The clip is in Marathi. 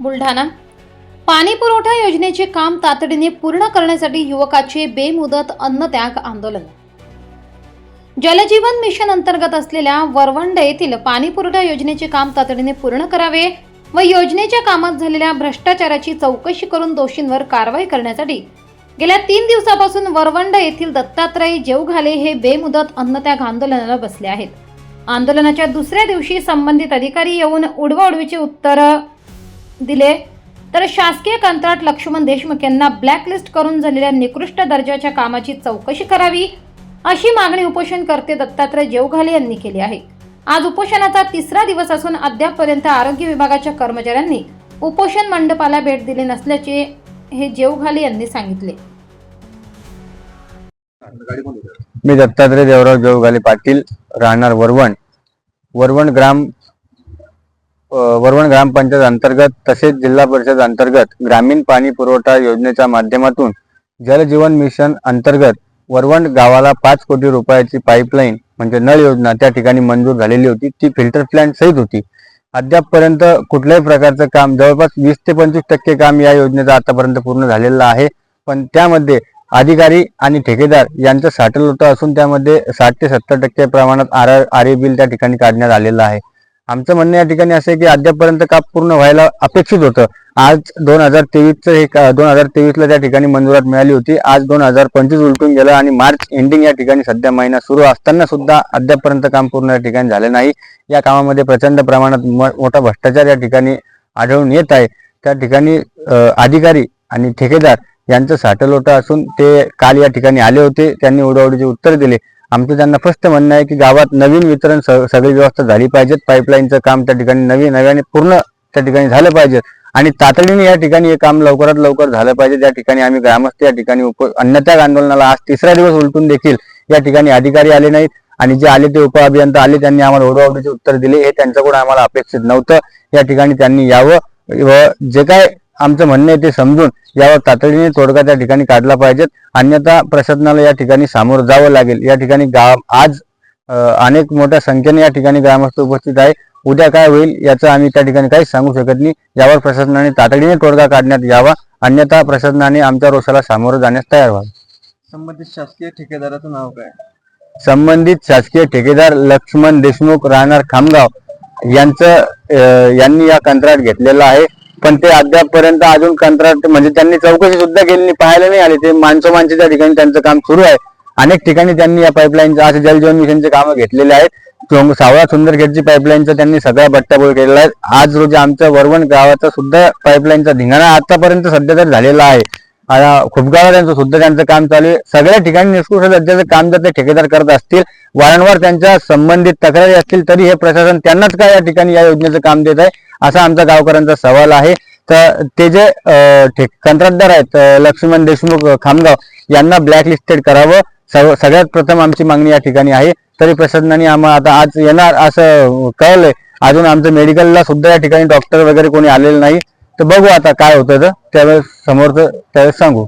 बुलढाणा. पाणी पुरवठा योजनेचे काम तातडीने पूर्ण करण्यासाठी युवकाचे बेमुदत अन्नत्याग आंदोलन. जलजीवन मिशन अंतर्गत असलेल्या वरवंड येथील पाणी पुरवठा योजनेचे काम तातडीने पूर्ण करावे व योजनेच्या कामात झालेल्या भ्रष्टाचाराची चौकशी करून दोषींवर कारवाई करण्यासाठी गेल्या तीन दिवसापासून वरवंड येथील दत्तात्रय जेवघाले हे बेमुदत अन्नत्याग आंदोलनाला बसले आहेत. आंदोलनाच्या दुसऱ्या दिवशी संबंधित अधिकारी येऊन उडवाउडवीचे उत्तरं दिले. तर शासकीय कंत्राट लक्ष्मण देशमुख यांना ब्लॅकलिस्ट करून झालेल्या निकृष्ट दर्जाच्या कामाची चौकशी करावी अशी मागणी उपोषणकर्ते दत्तात्रय जेवघाले यांनी केली आहे. आज उपोषणाचा तिसरा दिवस असून अद्यापपर्यंत आरोग्य विभागाच्या कर्मचाऱ्यांनी उपोषण मंडपाला भेट दिली नसल्याचे हे जेवघाले यांनी सांगितले. मी दत्तात्रय देवराव जेवघाले पाटील राहणार वरवण. वरवण ग्राम वरवण ग्रामपंचायत अंतर्गत तसेच जिल्हा परिषद अंतर्गत ग्रामीण पाणी पुरवठा योजनेच्या माध्यमातून जलजीवन मिशन अंतर्गत वरवण गावाला पाच कोटी रुपयाची पाईपलाईन म्हणजे नळ योजना त्या ठिकाणी मंजूर झालेली होती ती फिल्टर प्लॅन्ट सहित होती अद्यापपर्यंत कुठल्याही प्रकारचं काम जवळपास वीस ते पंचवीस टक्के काम या योजनेचं आतापर्यंत पूर्ण झालेलं आहे पण त्यामध्ये अधिकारी आणि ठेकेदार यांचं साठल होतं असून त्यामध्ये साठ ते सत्तर टक्के प्रमाणात आर आर ए बिल त्या ठिकाणी काढण्यात आलेलं आहे आमचं म्हणणं या ठिकाणी असं आहे की अद्यापपर्यंत काम पूर्ण व्हायला अपेक्षित होतं. आज दोन हजार तेवीसचं हे दोन हजार तेवीसला त्या ठिकाणी मंजुरात मिळाली होती. आज दोन हजार पंचवीस उलटून गेलं आणि मार्च एंडिंग या ठिकाणी सध्या महिना सुरू. असताना सुद्धा अद्यापपर्यंत काम पूर्ण या ठिकाणी झालं नाही. या कामामध्ये प्रचंड प्रमाणात मोठा भ्रष्टाचार या ठिकाणी आढळून येत आहे. त्या ठिकाणी अधिकारी आणि ठेकेदार यांचं साठल असून ते काल या ठिकाणी आले होते. त्यांनी उडवडीचे उत्तर दिले. आमचं त्यांना स्पष्ट म्हणणं आहे की गावात नवीन वितरण सगळी व्यवस्था झाली पाहिजेत. पाईपलाईनचं काम त्या ठिकाणी नवीन नव्याने पूर्ण त्या ठिकाणी झालं पाहिजे आणि तातडीने या ठिकाणी हे काम लवकरात लवकर झालं पाहिजे त्या ठिकाणी आम्ही ग्रामस्थ या ठिकाणी उप अन्नत्याग आंदोलनाला आज तिसरा दिवस उलटून देखील या ठिकाणी अधिकारी आले नाहीत. आणि जे आले ते उप अभियंता आले त्यांनी आम्हाला ओढवाओढीचे उत्तर दिले हे त्यांच्याकडून आम्हाला अपेक्षित नव्हतं. या ठिकाणी त्यांनी यावं. व जे काय आमचं म्हणणं आहे ते समजून यावर तातडीने तोडगा त्या ठिकाणी काढला पाहिजेत. अन्यथा प्रशासनाला या ठिकाणी सामोरं जावं लागेल. या ठिकाणी गाव आज अनेक मोठ्या संख्येने या ठिकाणी ग्रामस्थ उपस्थित आहे उद्या काय होईल याचं आम्ही त्या ठिकाणी काहीच सांगू शकत नाही. यावर प्रशासनाने तातडीने तोडगा काढण्यात यावा. अन्यथा प्रशासनाने आमच्या रोषाला सामोरं जाण्यास तयार व्हावं. संबंधित शासकीय ठेकेदाराचं नाव काय? संबंधित शासकीय ठेकेदार लक्ष्मण देशमुख राहणार खामगाव यांचं यांनी या कंत्राट घेतलेलं आहे. पण ते अद्यापपर्यंत अजून कंत्राट म्हणजे त्यांनी चौकशी सुद्धा केली नाही पाहायला नाही आले. ते माणसं माणसाच्या ठिकाणी त्यांचं काम सुरू आहे. अनेक ठिकाणी त्यांनी या पाईपलाईनचं असे जलजीवन मिशनचे कामं घेतलेले आहेत. किंवा सावळा सुंदरखेडची पाईपलाईनचा त्यांनी सगळा बट्ट्याबोळ केलेला आहे. आज रोजी आमच्या वरवण गावाचा सुद्धा पाईपलाईनचा धिंगाणा आतापर्यंत सध्या तर झालेला आहे. खुपगावला त्यांचं सुद्धा त्यांचं काम चालू आहे. सगळ्या ठिकाणी निष्कृष्ट दर्जाचं काम जर ते ठेकेदार करत असतील वारंवार त्यांच्या संबंधित तक्रारी असतील तरी हे प्रशासन त्यांनाच काय या ठिकाणी या योजनेचं काम देत आहे? असा आमचा गावकऱ्यांचा सवाल आहे. तर ते जे कंत्राटदार आहेत लक्ष्मण देशमुख खामगाव यांना ब्लॅकलिस्टेड करावं. सर्व सगळ्यात प्रथम आमची मागणी या ठिकाणी आहे. तरी प्रशासनाने आम्हाला आता आज येणार असं कळलंय. अजून आमचं मेडिकलला सुद्धा या ठिकाणी डॉक्टर वगैरे कोणी आलेलं नाही. तर बघू आता काय होतं तर. त्यावेळेस समोरचं त्यावेळेस सांगू.